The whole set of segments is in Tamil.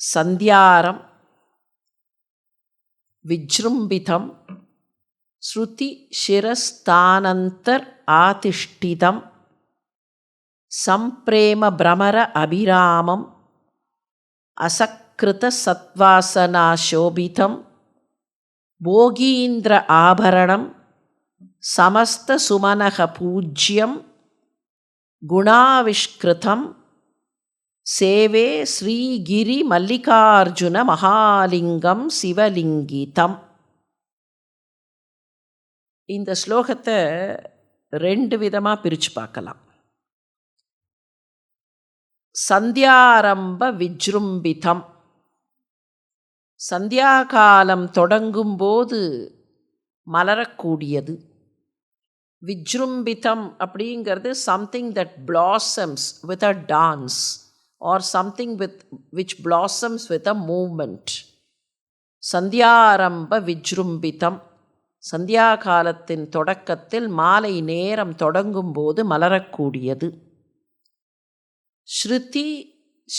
சந்தியாரம் விஜృంభిதம் ஸ்ருதி சிரஸ்தானந்தர் ஆதிஷ்டிதம் சம்பிரேம பிரமர அபிராமம் அசக்கிருத சத்வாசனாசோபிதம் போகீந்திர ஆபரணம் சமஸ்த சுமனக பூஜ்யம் குணாவிஷ்கிருதம் சேவே ஸ்ரீகிரி மல்லிகார்ஜுன மகாலிங்கம் சிவலிங்கிதம். இந்த ஸ்லோகத்தை ரெண்டு விதமாக பிரித்து பார்க்கலாம். சந்தியாரம்ப விஜృంభిதம் சந்தியாகாலம் தொடங்கும்போது மலரக்கூடியது. விஜృంభిதம் அப்படிங்கிறது something that blossoms with a dance or something with which blossoms with a moment சந்தியாரம்ப விஜృంభిதம் சந்தியா காலத்தின் தொடக்கத்தில் மாலை நேரம் தொடங்கும்போது மலரக்கூடியது. ஸ்ருதி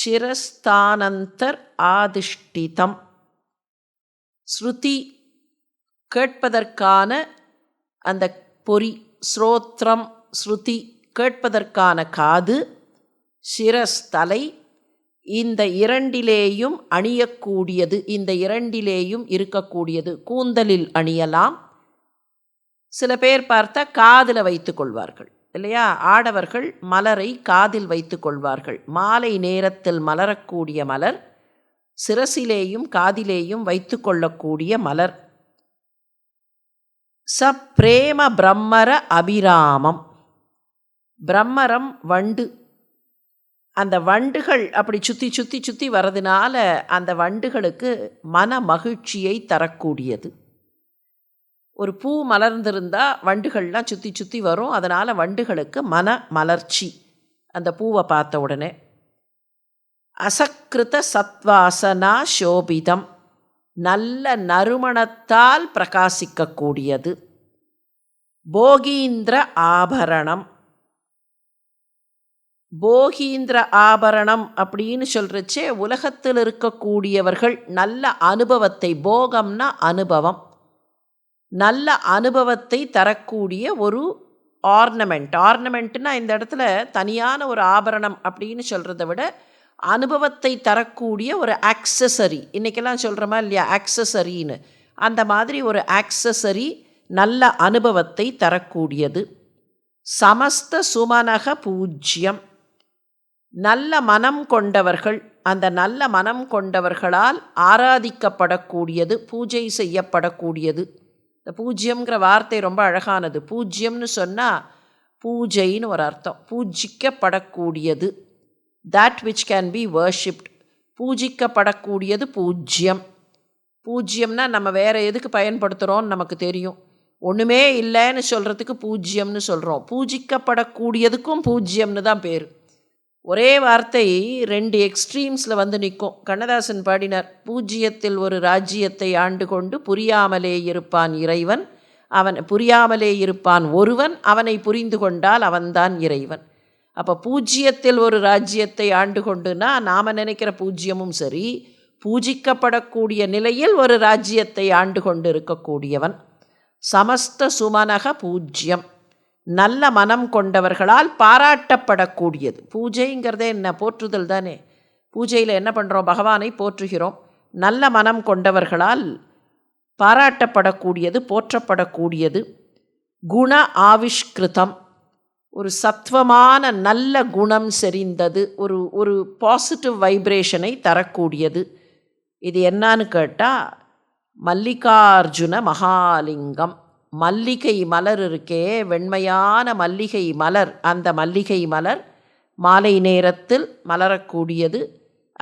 சிரஸ்தானந்தர் ஆதிஷ்டிதம். ஸ்ருதி கேட்பதற்கான அந்த பொறி ஸ்ரோத்ரம் ஸ்ருதி கேட்பதற்கான காது. சிரஸ் தலை இந்த இரண்டிலேயும் அணியக்கூடியது இந்த இரண்டிலேயும் இருக்கக்கூடியது. கூந்தலில் அணியலாம். சில பேர் பார்த்தா காதில் வைத்து கொள்வார்கள் இல்லையா? ஆடவர்கள் மலரை காதில் வைத்து கொள்வார்கள். மாலை நேரத்தில் மலரக்கூடிய மலர் சிரசிலேயும் காதிலேயும் வைத்து கொள்ளக்கூடிய மலர். ச பிரேம பிரம்மர அபிராமம். பிரம்மரம் வண்டு அந்த வண்டுகள் அப்படி சுற்றி சுற்றி சுற்றி வர்றதுனால அந்த வண்டுகளுக்கு மன மகிழ்ச்சியை தரக்கூடியது. ஒரு பூ மலர்ந்திருந்தால் வண்டுகள்லாம் சுற்றி சுற்றி வரும். அதனால் வண்டுகளுக்கு மன மலர்ச்சி. அந்த பூவை பார்த்த உடனே அசக்கிருத சத்வாசனா சோபிதம். நல்ல நறுமணத்தால் பிரகாசிக்கக்கூடியது. போகீந்திர ஆபரணம். போகீந்திர ஆபரணம் அப்படின்னு சொல்கிறச்சே உலகத்தில் இருக்கக்கூடியவர்கள் நல்ல அனுபவத்தை போகம்னா அனுபவம். நல்ல அனுபவத்தை தரக்கூடிய ஒரு ஆர்னமெண்ட் ஆர்னமெண்ட்னா இந்த இடத்துல தனியான ஒரு ஆபரணம் அப்படின்னு சொல்கிறத விட அனுபவத்தை தரக்கூடிய ஒரு ஆக்சசரி இன்றைக்கெல்லாம் சொல்கிறோமா இல்லையா? ஆக்சசரின்னு அந்த மாதிரி ஒரு ஆக்சசரி நல்ல அனுபவத்தை தரக்கூடியது. சமஸ்த சுமனக பூஜ்யம். நல்ல மனம் கொண்டவர்கள் அந்த நல்ல மனம் கொண்டவர்களால் ஆராதிக்கப்படக்கூடியது பூஜை செய்யப்படக்கூடியது. இந்த பூஜ்யம்ங்கிற வார்த்தை ரொம்ப அழகானது. பூஜ்யம்னு சொன்னால் பூஜைன்னு ஒரு அர்த்தம். பூஜிக்கப்படக்கூடியது. That which can be worshipped பூஜிக்கப்படக்கூடியது பூஜ்யம். பூஜ்யம்னா நம்ம வேறு எதுக்கு பயன்படுத்துகிறோன்னு நமக்கு தெரியும். ஒன்றுமே இல்லைன்னு சொல்கிறதுக்கு பூஜ்யம்னு சொல்கிறோம் பூஜிக்கப்படக்கூடியதுக்கும் பூஜ்யம்னு தான் பேர். ஒரே வார்த்தை ரெண்டு எக்ஸ்ட்ரீம்ஸில் வந்து நிற்கும். கண்ணதாசன் பாடினார் பூஜ்ஜியத்தில் ஒரு ராஜ்யத்தை ஆண்டு கொண்டு புரியாமலே இருப்பான் இறைவன். அவன் புரியாமலே இருப்பான் ஒருவன். அவனை புரிந்து கொண்டால் அவன்தான் இறைவன். அப்போ பூஜ்யத்தில் ஒரு ராஜ்யத்தை ஆண்டு கொண்டுனா நாம் நினைக்கிற பூஜ்யமும் சரி பூஜிக்கப்படக்கூடிய நிலையில் ஒரு ராஜ்யத்தை ஆண்டு கொண்டு இருக்கக்கூடியவன். சமஸ்த சுமனக பூஜ்யம். நல்ல மனம் கொண்டவர்களால் பாராட்டப்படக்கூடியது. பூஜைங்கிறதே என்ன? போற்றுதல் தானே. பூஜையில் என்ன பண்ணுறோம் பகவானை போற்றுகிறோம். நல்ல மனம் கொண்டவர்களால் பாராட்டப்படக்கூடியது போற்றப்படக்கூடியது. குண ஆவிஷ்கிருதம். ஒரு சத்வமான நல்ல குணம் செறிந்தது. ஒரு ஒரு பாசிட்டிவ் வைப்ரேஷனை தரக்கூடியது. இது என்னான்னு கேட்டால் மல்லிகார்ஜுன மகாலிங்கம். மல்லிகை மலர் இருக்கே வெண்மையான மல்லிகை மலர். அந்த மல்லிகை மலர் மாலை நேரத்தில் மலரக்கூடியது.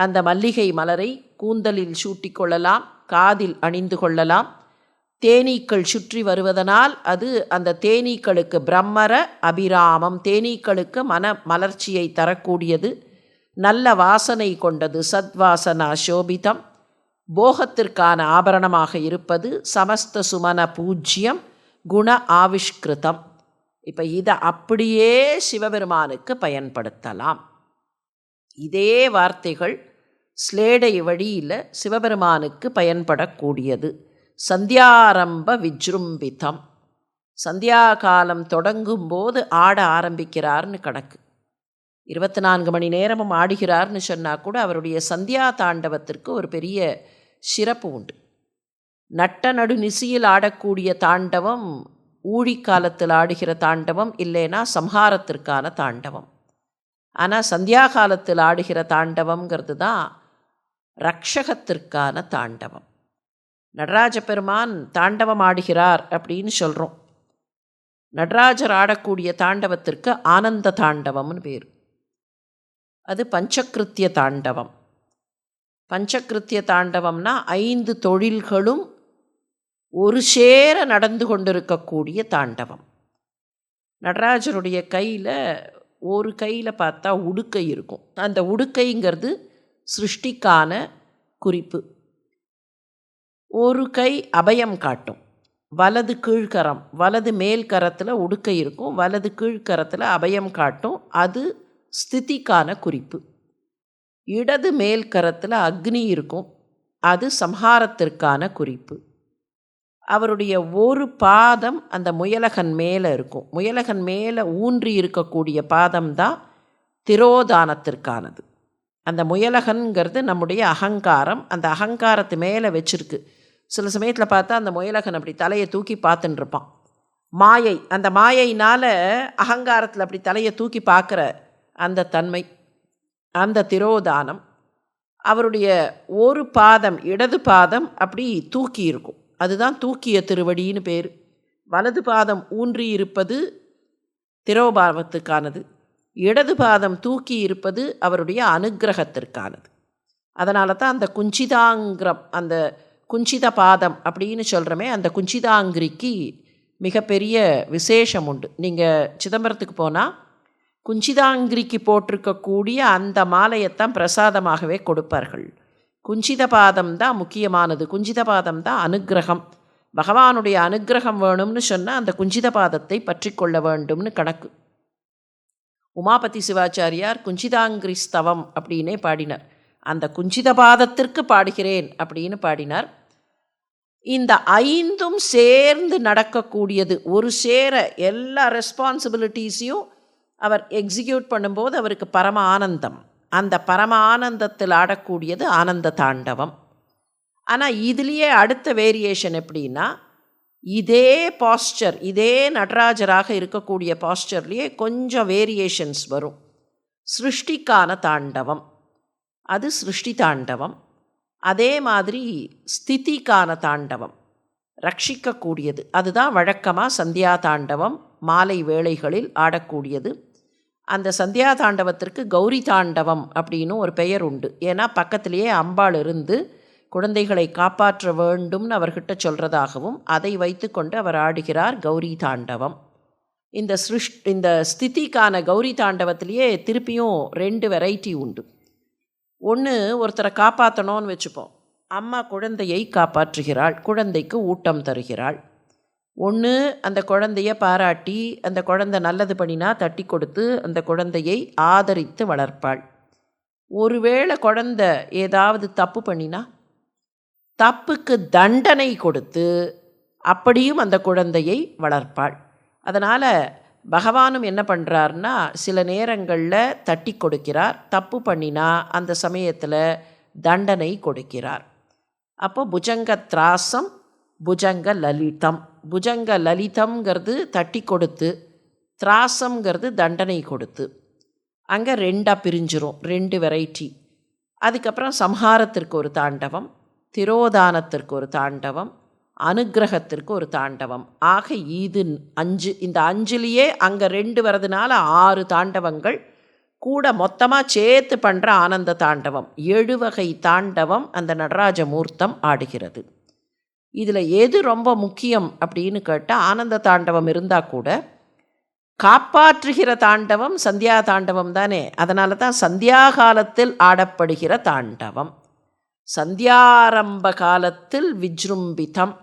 அந்த மல்லிகை மலரை கூந்தலில் சூட்டி கொள்ளலாம் காதில் அணிந்து கொள்ளலாம். தேனீக்கள் சுற்றி வருவதனால் அது அந்த தேனீக்களுக்கு பிரம்மர அபிராமம் தேனீக்களுக்கு மன மலர்ச்சியை தரக்கூடியது. நல்ல வாசனை கொண்டது சத்வாசனா சோபிதம். போகத்திற்கான ஆபரணமாக இருப்பது சமஸ்த சுமன பூஜ்யம். குண ஆவிஷ்கிருதம். இப்போ இதை அப்படியே சிவபெருமானுக்கு பயன்படுத்தலாம். இதே வார்த்தைகள் ஸ்லேடை வழியில் சிவபெருமானுக்கு பயன்படக்கூடியது. சந்தியாரம்ப விஜృంభిதம் சந்தியா காலம் தொடங்கும் போது ஆட ஆரம்பிக்கிறார்னு கணக்கு. இருபத்தி நான்கு மணி நேரமும் ஆடுகிறார்னு சொன்னால் கூட அவருடைய சந்தியா தாண்டவத்திற்கு ஒரு பெரிய சிறப்பு உண்டு. நட்ட நடு நிசியில் ஆடக்கூடிய தாண்டவம் ஊழிக்காலத்தில் ஆடுகிற தாண்டவம் இல்லைன்னா சம்ஹாரத்திற்கான தாண்டவம். ஆனால் சந்தியா காலத்தில் ஆடுகிற தாண்டவங்கிறது தான் ரக்ஷகத்திற்கான தாண்டவம். நடராஜ பெருமான் தாண்டவம் ஆடுகிறார் அப்படின்னு சொல்கிறோம் நடராஜர் ஆடக்கூடிய தாண்டவத்திற்கு ஆனந்த தாண்டவம்னு பேர். அது பஞ்சகிருத்திய தாண்டவம். பஞ்சகிருத்திய தாண்டவம்னா ஐந்து தொழில்களும் ஒரு சேர நடந்து கொண்டிருக்கக்கூடிய தாண்டவம். நடராஜருடைய கையில் ஒரு கையில் பார்த்தா உடுக்கை இருக்கும். அந்த உடுக்கைங்கிறது சிருஷ்டிக்கான குறிப்பு. ஒரு கை அபயம் காட்டும். வலது கீழ்கரம் வலது மேல் கரத்தில் உடுக்கை இருக்கும். வலது கீழ்கரத்தில் அபயம் காட்டும். அது ஸ்திதிக்கான குறிப்பு. இடது மேல் கரத்தில் அக்னி இருக்கும். அது சம்ஹாரத்திற்கான குறிப்பு. அவருடைய ஒரு பாதம் அந்த முயலகன் மேலே இருக்கும். முயலகன் மேலே ஊன்றி இருக்கக்கூடிய பாதம் தான் திரோதானத்திற்கானது. அந்த முயலகன்கிறது நம்முடைய அகங்காரம். அந்த அகங்காரத்து மேலே வச்சிருக்கு. சில சமயத்தில் பார்த்தா அந்த முயலகன் அப்படி தலையை தூக்கி பார்த்துன்னு இருப்பான். மாயை அந்த மாயையினால் அகங்காரத்தில் அப்படி தலையை தூக்கி பார்க்குற அந்த தன்மை அந்த திரோதானம் அவருடைய ஒரு பாதம் இடது பாதம் அப்படி தூக்கி இருக்கும். அதுதான் தூக்கிய திருவடின்னு பேர். வலது பாதம் ஊன்றி இருப்பது திரோபாவத்துக்கானது. இடது பாதம் தூக்கி இருப்பது அவருடைய அனுக்கிரகத்திற்கானது அதனால தான் அந்த குஞ்சிதாங்கிரம் அந்த குஞ்சித பாதம் அப்படின்னு சொல்கிறோமே அந்த குஞ்சிதாங்கிரிக்கு மிகப்பெரிய விசேஷம் உண்டு. நீங்கள் சிதம்பரத்துக்கு போனால் குஞ்சிதாங்கிரிக்கு போட்டிருக்கக்கூடிய அந்த மாலையைத்தான் பிரசாதமாகவே கொடுப்பார்கள். குஞ்சித பாதம் தான் முக்கியமானது. குஞ்சித பாதம் தான் அனுக்கிரகம் பகவானுடைய அனுக்கிரகம் வேணும்னு சொன்னால் அந்த குஞ்சித பாதத்தை பற்றி கொள்ள வேண்டும்னு கணக்கு. உமாபதி சிவாச்சாரியார் குஞ்சிதாங்கிரி ஸ்தவம் அப்படின்னே பாடினார். அந்த குஞ்சித பாதத்திற்கு பாடுகிறேன் அப்படின்னு பாடினார். இந்த ஐந்தும் சேர்ந்து நடக்கக்கூடியது. ஒரு சேர எல்லா ரெஸ்பான்சிபிலிட்டிஸையும் அவர் எக்ஸிக்யூட் பண்ணும்போது அவருக்கு பரம ஆனந்தம். அந்த பரம ஆனந்தத்தில் ஆடக்கூடியது ஆனந்த தாண்டவம். ஆனால் இதுலேயே அடுத்த வேரியேஷன் எப்படின்னா இதே பாஸ்டர் இதே நடராஜராக இருக்கக்கூடிய பாஸ்டர்லேயே கொஞ்சம் வேரியேஷன்ஸ் வரும். சிருஷ்டிக்கான தாண்டவம். அது சிருஷ்டி தாண்டவம். அதே மாதிரி ஸ்திதிக்கான தாண்டவம். ரட்சிக்கக்கூடியது. அதுதான் வழக்கமாக சந்தியா தாண்டவம் மாலை வேளைகளில் ஆடக்கூடியது. அந்த சந்தியா தாண்டவத்திற்கு கௌரி தாண்டவம் அப்படின்னு ஒரு பெயர் உண்டு. ஏன்னா பக்கத்திலேயே அம்பாள் இருந்து குழந்தைகளை காப்பாற்ற வேண்டும்னு அவர்கிட்ட சொல்கிறதாகவும் அதை வைத்துக்கொண்டு அவர் ஆடுகிறார் கௌரி தாண்டவம் இந்த சிருஷ் இந்த ஸ்திதிக்கான கௌரி தாண்டவத்திலேயே திருப்பியும் ரெண்டு வெரைட்டி உண்டு. ஒன்று ஒருத்தரை காப்பாற்றணும்னு வச்சுப்போம். அம்மா குழந்தையை காப்பாற்றுகிறாள் குழந்தைக்கு ஊட்டம் தருகிறாள். ஒன்று அந்த குழந்தைய பாராட்டி அந்த குழந்தை நல்லது பண்ணினா தட்டி கொடுத்து அந்த குழந்தையை ஆதரித்து வளர்ப்பாள். ஒருவேளை குழந்தை ஏதாவது தப்பு பண்ணினா தப்புக்கு தண்டனை கொடுத்து அப்படியும் அந்த குழந்தையை வளர்ப்பாள். அதனால் பகவானும் என்ன பண்ணுறாருன்னா சில நேரங்களில் தட்டி கொடுக்கிறார் தப்பு பண்ணினா அந்த சமயத்தில் தண்டனை கொடுக்கிறார். அப்போ புஜங்க திராசம் புஜங்க லலிதம். புஜங்க லலிதம்ங்கிறது தட்டி கொடுத்து திராசம்ங்கிறது தண்டனை கொடுத்து. அங்கே ரெண்டாக பிரிஞ்சிரும் ரெண்டு வெரைட்டி அதுக்கப்புறம் சம்ஹாரத்திற்கு ஒரு தாண்டவம் திரோதானத்திற்கு ஒரு தாண்டவம் அனுக்கிரகத்திற்கு ஒரு தாண்டவம். ஆக இது அஞ்சு இந்த அஞ்சுலேயே அங்கே ரெண்டு வரதுனால ஆறு தாண்டவங்கள் கூட மொத்தமாக சேர்த்து பண்ணுற ஆனந்த தாண்டவம். எழுவகை தாண்டவம் அந்த நடராஜ மூர்த்தம் ஆடுகிறது. இதில் எது ரொம்ப முக்கியம் அப்படின்னு கேட்டால் ஆனந்த தாண்டவம் இருந்தால் கூட காப்பாற்றுகிற தாண்டவம் சந்தியா தாண்டவம் தானே. அதனால தான் சந்தியா காலத்தில் ஆடப்படுகிற தாண்டவம். சந்தியாரம்ப காலத்தில் விஜ்ரும்பிதம்.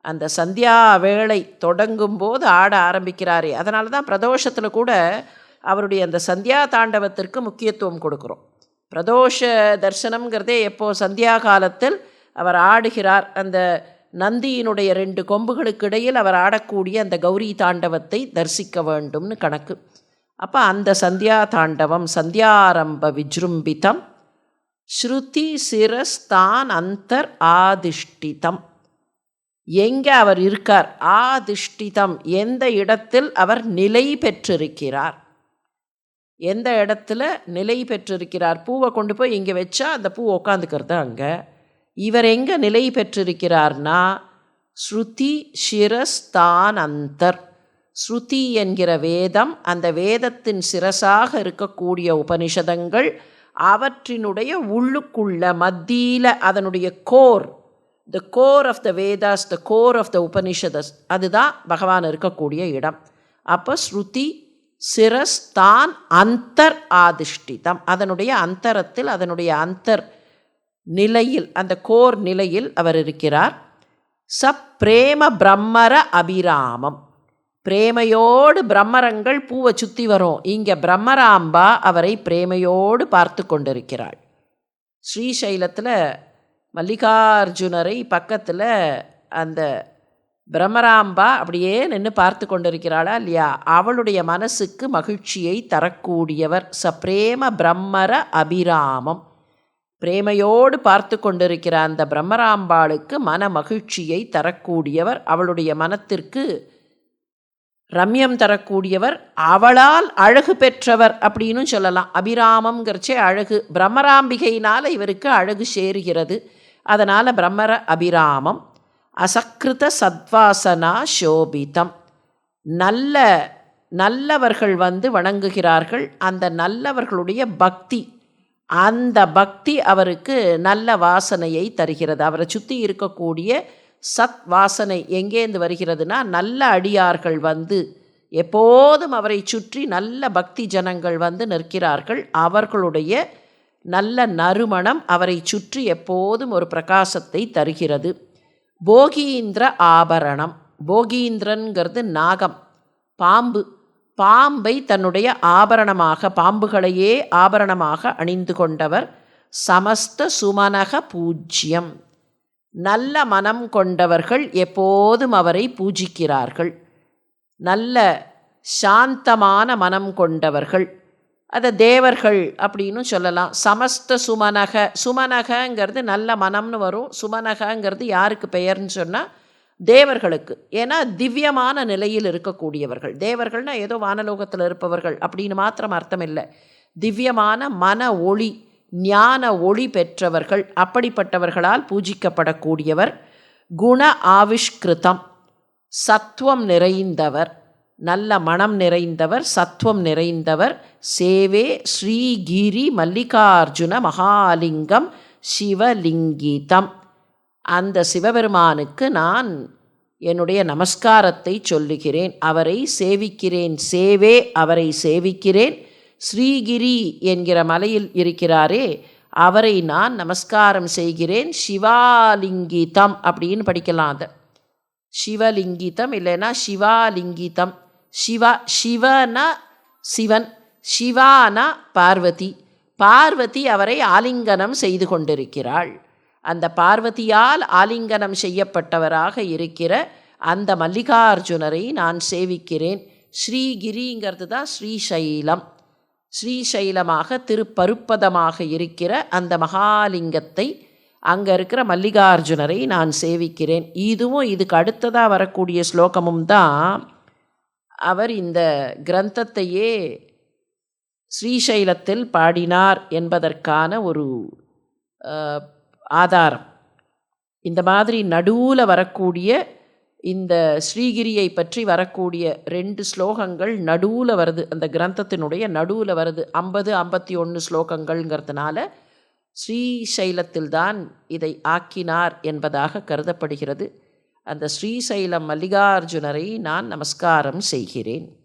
அந்த சந்தியா வேளை தொடங்கும் போது ஆட ஆரம்பிக்கிறாரே. அதனால தான் பிரதோஷத்தில் கூட அவருடைய அந்த சந்தியா தாண்டவத்திற்கு முக்கியத்துவம் கொடுக்குறோம். பிரதோஷ தரிசனம்ங்கிறதே எப்போது சந்தியா காலத்தில் அவர் ஆடுகிறார் அந்த நந்தியினுடைய ரெண்டு கொம்புகளுக்கு இடையில் அவர் ஆடக்கூடிய அந்த கௌரி தாண்டவத்தை தரிசிக்க வேண்டும்னு கணக்கு. அப்போ அந்த சந்தியா தாண்டவம் சந்தியாரம்ப விஜృంభిதம் ஸ்ருதி சிரஸ்தான் அந்தர் ஆதிஷ்டிதம். எங்கே அவர் இருக்கார்? ஆதிஷ்டிதம். எந்த இடத்தில் அவர் நிலை பெற்றிருக்கிறார்? எந்த இடத்துல நிலை பெற்றிருக்கிறார்? பூவை கொண்டு போய் இங்கே வச்சா அந்த பூ உக்காந்துக்கிறது அங்கே. இவர் எங்கே நிலை பெற்றிருக்கிறார்னா ஸ்ருதி சிரஸ்தான் அந்தர் ஸ்ருதி என்கிற வேதம் அந்த வேதத்தின் சிரசாக இருக்கக்கூடிய உபனிஷதங்கள் அவற்றினுடைய உள்ளுக்குள்ள மத்தியில் அதனுடைய core the core of the Vedas the core of the Upanishads அதுதான் பகவான் இருக்கக்கூடிய இடம். அப்போ ஸ்ருதி சிரஸ்தான் அந்தர் ஆதிஷ்டிதம். அதனுடைய அந்தரத்தில் அதனுடைய அந்தர் நிலையில் அந்த கோர் நிலையில் அவர் இருக்கிறார். சப் பிரேம பிரம்மர அபிராமம். பிரேமையோடு பிரம்மரங்கள் பூவை சுற்றி வரும். இங்கே பிரம்மராம்பா அவரை பிரேமையோடு பார்த்து கொண்டிருக்கிறாள். ஸ்ரீசைலத்தில் மல்லிகார்ஜுனரை பக்கத்தில் அந்த பிரம்மராம்பா அப்படியே நின்று பார்த்து கொண்டிருக்கிறாளா இல்லையா? அவளுடைய மனசுக்கு மகிழ்ச்சியை தரக்கூடியவர் சப்ரேம பிரம்மர அபிராமம். பிரேமையோடு பார்த்து கொண்டிருக்கிற அந்த பிரம்மராம்பாளுக்கு மன மகிழ்ச்சியை தரக்கூடியவர் அவளுடைய மனத்திற்கு ரம்யம் தரக்கூடியவர் அவளால் அழகு பெற்றவர் அப்படின்னு சொல்லலாம். அபிராமங்கிறச்சே அழகு. பிரம்மராம்பிகையினால் இவருக்கு அழகு சேருகிறது. அதனால் பிரம்மர அபிராமம் அசக்கிருத சத்வாசனா சோபிதம். நல்ல நல்லவர்கள் வந்து வணங்குகிறார்கள். அந்த நல்லவர்களுடைய பக்தி அந்த பக்தி அவருக்கு நல்ல வாசனையை தருகிறது. அவரை சுற்றி இருக்கக்கூடிய சத் வாசனை எங்கேருந்து வருகிறதுனா நல்ல அடியார்கள் வந்து எப்போதும் அவரை சுற்றி நல்ல பக்தி ஜனங்கள் வந்து நிற்கிறார்கள். அவர்களுடைய நல்ல நறுமணம் அவரை சுற்றி எப்போதும் ஒரு பிரகாசத்தை தருகிறது. போகீந்திர ஆபரணம். போகீந்திரன்கிறது நாகம். பாம்பு. பாம்பை தன்னுடைய ஆபரணமாக பாம்புகளையே ஆபரணமாக அணிந்து கொண்டவர் சமஸ்த சுமனக பூஜ்யம். நல்ல மனம் கொண்டவர்கள் எப்போதும் அவரை பூஜிக்கிறார்கள். நல்ல சாந்தமான மனம் கொண்டவர்கள். அதை தேவர்கள் அப்படின்னு சொல்லலாம். சமஸ்த சுமனக சுமனகங்கிறது நல்ல மனம்னு வரும். சுமனகங்கிறது யாருக்கு பெயர்னு சொன்னால் தேவர்களுக்கு. ஏன்னா திவ்யமான நிலையில் இருக்கக்கூடியவர்கள். தேவர்கள்னால் ஏதோ வானலோகத்தில் இருப்பவர்கள் அப்படின்னு மாத்திரம் அர்த்தம் இல்லை திவ்யமான மன ஒளி ஞான ஒளி பெற்றவர்கள் அப்படிப்பட்டவர்களால் பூஜிக்கப்படக்கூடியவர் குண ஆவிஷ்கிருதம் சத்துவம் நிறைந்தவர் நல்ல மனம் நிறைந்தவர் சத்துவம் நிறைந்தவர் சேவே ஸ்ரீகிரி மல்லிகார்ஜுன மகாலிங்கம் சிவலிங்கிதம். அந்த சிவபெருமானுக்கு நான் என்னுடைய நமஸ்காரத்தை சொல்லுகிறேன் அவரை சேவிக்கிறேன் சேவே அவரை சேவிக்கிறேன் ஸ்ரீகிரி என்கிற மலையில் இருக்கிறாரே அவரை நான் நமஸ்காரம் செய்கிறேன் சிவாலிங்கிதம் அப்படின்னு படிக்கலாம் அதை. சிவலிங்கிதம் இல்லைன்னா சிவாலிங்கிதம். சிவா சிவனா சிவன் சிவானா பார்வதி. பார்வதி அவரை ஆலிங்கனம் செய்து கொண்டிருக்கிறாள். அந்த பார்வதியால் ஆலிங்கனம் செய்யப்பட்டவராக இருக்கிற அந்த மல்லிகார்ஜுனரை நான் சேவிக்கிறேன். ஸ்ரீகிரிங்கிறது தான் ஸ்ரீசைலம். ஸ்ரீசைலமாக திருப்பருப்பதமாக இருக்கிற அந்த மகாலிங்கத்தை அங்கே இருக்கிற மல்லிகார்ஜுனரை நான் சேவிக்கிறேன். இதுவும் இதுக்கு அடுத்ததாக வரக்கூடிய ஸ்லோகமும் தான் அவர் இந்த கிரந்தத்தையே ஸ்ரீசைலத்தில் பாடினார் என்பதற்கான ஒரு ஆதாரம். இந்த மாதிரி நடுவில் வரக்கூடிய இந்த ஸ்ரீகிரியை பற்றி வரக்கூடிய ரெண்டு ஸ்லோகங்கள் நடுவில் வருது. அந்த கிரந்தத்தினுடைய நடுவில் வருது. ஐம்பது ஐம்பத்தி ஒன்று ஸ்லோகங்கள்ங்கிறதுனால ஸ்ரீசைலத்தில்தான் இதை ஆக்கினார் என்பதாக கருதப்படுகிறது. அந்த ஸ்ரீசைலம் மல்லிகார்ஜுனரை நான் நமஸ்காரம் செய்கிறேன்.